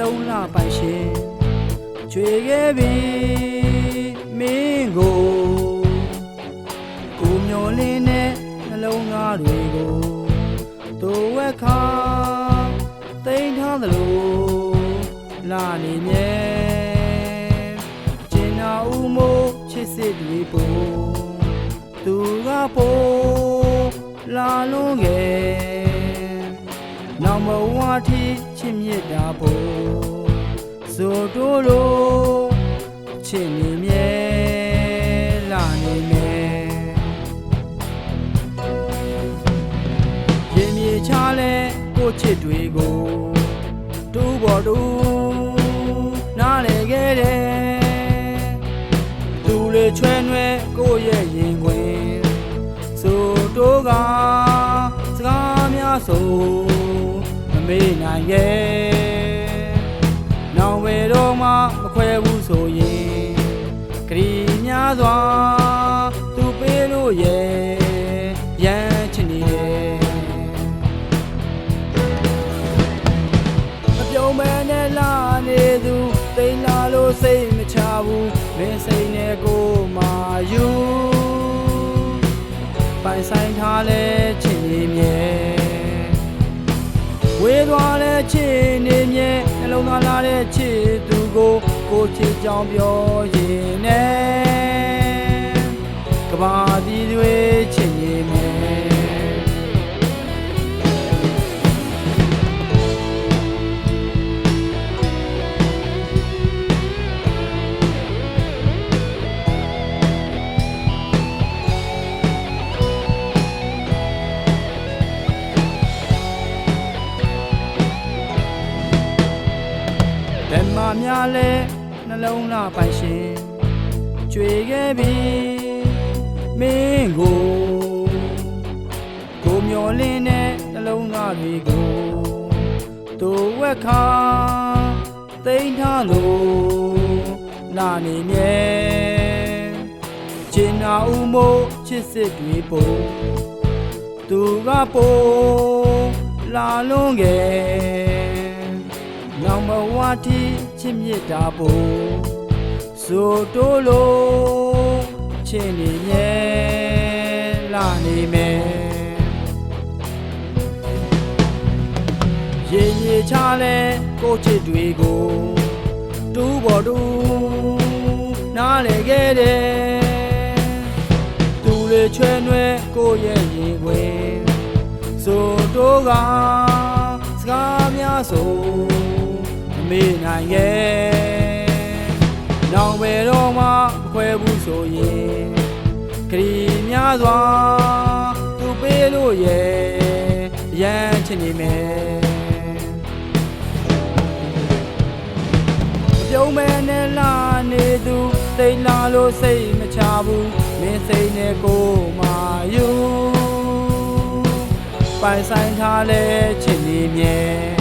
လုံးလှပိုင်ရှင်ကြွေခဲ့ပြီမင်းကိုကိုမျောလင်းတဲ့နှလုံးသားတွေကိုတိုးဝက်ခါတိမ်ထားသလိုလာနေမြဲကျင်နာဦးမို့ချစ်စစ်တွေပို့သူကပို့လာလုံးငယ် နောင်ဘဝတိချစ်မြတ်တာဖို့ဇိုတိုးလို့ချစ်နေမြဲလာနေမြဲရင်မြေချလဲကိုချစ်တွေကိုတူးပေါ်တူနားလေခဲ့တယ်သူလေချွဲနွဲကိုရဲ့ရင်ခွင်ဇိုတိုးကစကားများဆို မမေ့နိုင်ရဲ့နောင်ဝေတော့မှမခွဲဘူးဆိုရင်ဂရီများစွာသူပေးလို့ရဲ့ရမ်းချင်နေတယ်မပြုံးမဲနဲ့လာနေသူတိမ်လာလို့စိတ်မချဘူးမင်းစိတ်နဲ့ကိုမာယူပိုင်ဆိုင်ထားလဲ ချစ်သူကိုကိုချစ်ကြောင်ပြောရ မှာများလဲနှလုံးသားပိုင်ရှင်ကြွေခဲ့ပြီမင်းကိုကိုမျောလင်းတဲ့နှလုံးသားတွေကိုတူဝက်ခါတိမ်ထားလို့လာနေမြဲကျင်နာဦးမို့ချစ်စစ်တွေပို့သူကပို့လာလုံးငယ် နောင်ဘဝတိချစ်မြတ်တာဖို့ဇိုတိုးလို့ချစ်နေမြဲလာနေမယ်ရေရေချလဲကိုချစ်တွေကိုတူးပေါ်တူနားလေခဲ့တယ်သူလေချွဲနွဲကိုရဲ့ရင်ခွင်ဇိုတိုးကစကားများဆို မမေ့နိုင်ရဲ့နောင်ပဲတော့မှမခွဲဘူးဆိုရင်ခရီးများစွာသူပေးလို့ရဲ့ရမ်းချင်နေမယ်ပြုံးမဲနဲ့လာနေသူတိမ်လာလို့စိတ်မချဘူးမင်းစိတ်နဲ့ကိုမာယူပိုင်ဆိုင်ထားလဲချစ်နေမြဲ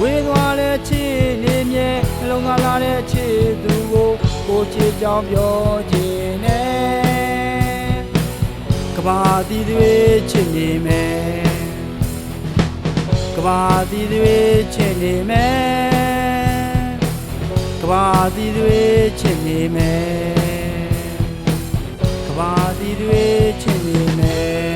ဝေသွားတဲ့ချီနေမြဲနှလုံးသားလာတဲ့ချီသူကိုကိုချီကြောင်းပြောခြင်းနဲ့ကဘာတီတွေချစ်နေမယ်ကဘာတီတွေချစ်နေမယ်ကဘာတီတွေချစ်နေမယ်ကဘာတီတွေချစ်နေမယ်